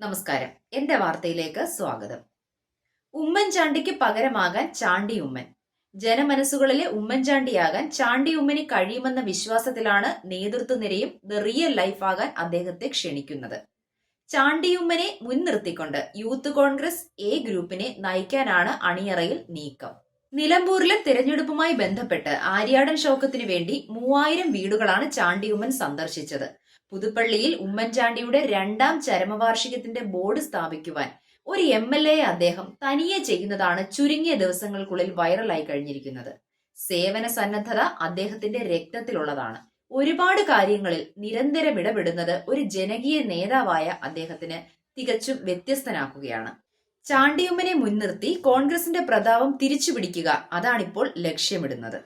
നമസ്കാരം. എന്റെ വാർത്തയിലേക്ക് സ്വാഗതം. ഉമ്മൻചാണ്ടിക്ക് പകരമാകാൻ ചാണ്ടി ഉമ്മൻ ജനമനസ്സുകളിലെ ഉമ്മൻചാണ്ടിയാകാൻ ചാണ്ടി ഉമ്മന് കഴിയുമെന്ന വിശ്വാസത്തിലാണ് നേതൃത്വ നിരയും ദ റിയൽ ലൈഫ് ആകാൻ അദ്ദേഹത്തെ ക്ഷണിക്കുന്നത്. ചാണ്ടിയുമ്മനെ മുൻനിർത്തിക്കൊണ്ട് യൂത്ത് കോൺഗ്രസ് എ ഗ്രൂപ്പിനെ നയിക്കാനാണ് അണിയറയിൽ നീക്കം. നിലമ്പൂരിലെ തിരഞ്ഞെടുപ്പുമായി ബന്ധപ്പെട്ട് ആര്യാടൻ ഷൗക്കത്തിനു വേണ്ടി മൂവായിരം വീടുകളാണ് ചാണ്ടിയുമ്മൻ സന്ദർശിച്ചത്. പുതുപ്പള്ളിയിൽ ഉമ്മൻചാണ്ടിയുടെ രണ്ടാം ചരമവാർഷികത്തിന്റെ ബോർഡ് സ്ഥാപിക്കുവാൻ ഒരു എം എൽ എ അദ്ദേഹം തനിയെ ചെയ്യുന്നതാണ് ചുരുങ്ങിയ ദിവസങ്ങൾക്കുള്ളിൽ വൈറലായി കഴിഞ്ഞിരിക്കുന്നത്. സേവന സന്നദ്ധത അദ്ദേഹത്തിന്റെ രക്തത്തിലുള്ളതാണ്. ഒരുപാട് കാര്യങ്ങളിൽ നിരന്തരം ഇടപെടുന്നത് ഒരു ജനകീയ നേതാവായ അദ്ദേഹത്തിന് തികച്ചും വ്യത്യസ്തനാക്കുകയാണ്. ചാണ്ടിയുമ്മനെ മുൻനിർത്തി കോൺഗ്രസിന്റെ പ്രതാപം തിരിച്ചുപിടിക്കുക അതാണിപ്പോൾ ലക്ഷ്യമിടുന്നത്.